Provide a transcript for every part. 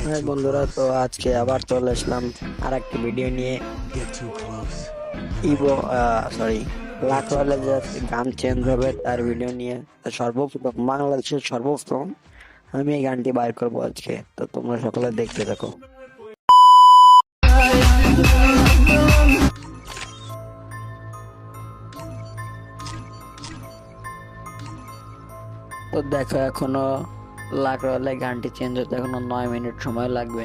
হ্যাঁ বন্ধুরা তো আজকে আবার চলে আসলাম আর একটি ভিডিও নিয়ে. ইভো সরি যে গান চেঞ্জ হবে তার ভিডিও নিয়ে। সর্বপ্রথম বাংলাদেশের সর্বপ্রথম আমি এই গানটি বাইর করব আজকে। তো তোমরা সকলে দেখতে থাকো। তো দেখো এখনও লাখ ওয়ালে গানটি চেঞ্জ হতে এখনও নয় মিনিট সময় লাগবে।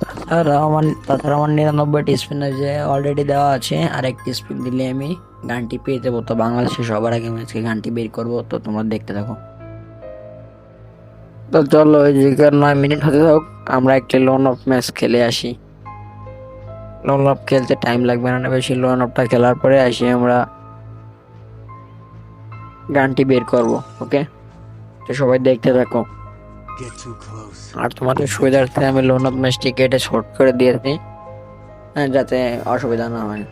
তাছাড়া আমার তাছাড়া আমার নিরানব্বইটি স্পিন যে অলরেডি দেওয়া আছে আর একটি স্পিন দিলে আমি গানটি পেয়ে যাব। তো বাংলাদেশে সবার আগে আমি গানটি বের করব, তো তোমরা দেখতে থাকো। তো চলো ওই যে নয় মিনিট হতে থাক আমরা একটি লোন অফ ম্যাচ খেলে আসি। লোন অফ খেলতে টাইম লাগবে না বেশি লোন অফটা খেলার পরে আসি আমরা গানটি বের করব ওকে তো সবাই দেখতে থাকো. আর তোমাদের সুবিধার্থে আমি লোন অফ ম্যাচটি কেটে শর্ট করে দিয়েছি হ্যাঁ, যাতে অসুবিধা না হয়।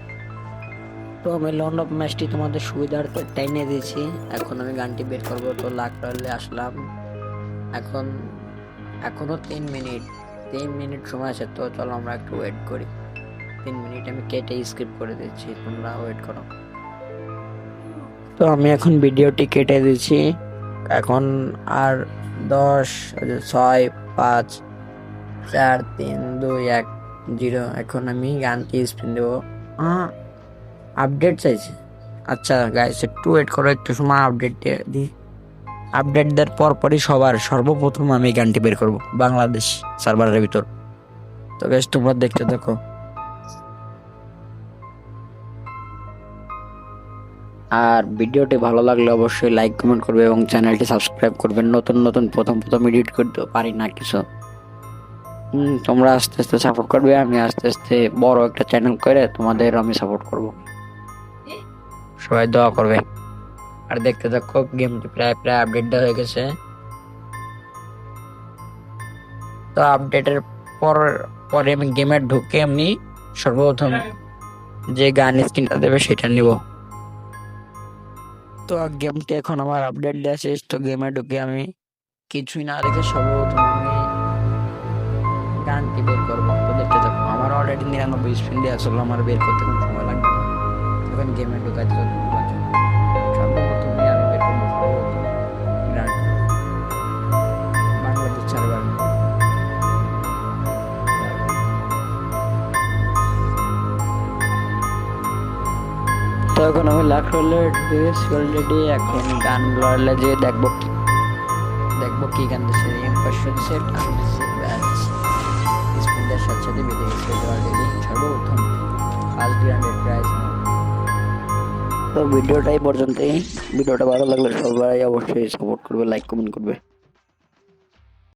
তো আমি লোন অফ ম্যাচটি তোমাদের সুবিধার্থে টাইনে দিয়েছি এখন আমি গানটি বের করব তো লাখ টাইলে আসলাম। এখন এখনও তিন মিনিট তিন মিনিট সময় আছে তো চলো আমরা একটু ওয়েট করি। তিন মিনিট আমি কেটে স্কিপ করে দিচ্ছি, তোমরা ওয়েট করো। তো আমি এখন ভিডিওটি কেটে দিচ্ছি। এখন আর দশ ছয়, পাঁচ, চার, তিন, দুই, এক, জিরো, এখন আমি গানটি স্পিন দেবো। আপডেট চাইছে? আচ্ছা গাইস একটু ওয়েট করো, একটু সময় আপডেট দিই। আপডেট দেওয়ার পরপরই সবার সর্বপ্রথম আমি গানটি বের করব, বাংলাদেশ সার্ভারের ভিতর। তো গাইস তোমরা দেখতে থাকো। আর ভিডিওটি ভালো লাগলে অবশ্যই লাইক কমেন্ট করবে এবং চ্যানেলটি সাবস্ক্রাইব করবেন নতুন নতুন, প্রথম প্রথম এডিট করতে পারি না কিছু। তোমরা আস্তে আস্তে সাপোর্ট করবে, আমি আস্তে আস্তে বড় একটা চ্যানেল করে তোমাদের আমি সাপোর্ট করব। সবাই দোয়া করবে। আর দেখতে থাকো গেমটি প্রায় প্রায় আপডেট হয়ে গেছে। তো আপডেটের পর, পরে আমি গেমে ঢুকে এমনি সর্বপ্রথম যে গান স্ক্রিনটা দেবে সেটা নিব। তো গেমটি এখন আমার আপডেট দেওয়া শেষ, তো গেমে ঢুকে আমি কিছুই না রেখে সর্বপ্রথম আমি গানটি বের করব। তো দেখতে থাকব আমার অলরেডি নিরানব্বই স্পিন দিয়ে আসলে আমার বের করতে কোনো সময় লাগবে এখন গেমে ঢুকাতে তো এখন আমি লাখ রোলের ড্রেস অলরেডি এখন গান লড়লে যে দেখব দেখব কি গান দিচ্ছে ইম্প্রেশন সেট স্পিনদের সাথে সাথে বেঁধে গেছে অলরেডি সর্বপ্রথম ফার্স্ট গ্রাউন্ডের প্রাইজ তো ভিডিওটাই পর্যন্তই। ভিডিওটা ভালো লাগলে সবাই অবশ্যই সাপোর্ট করবে লাইক কমেন্ট করবে।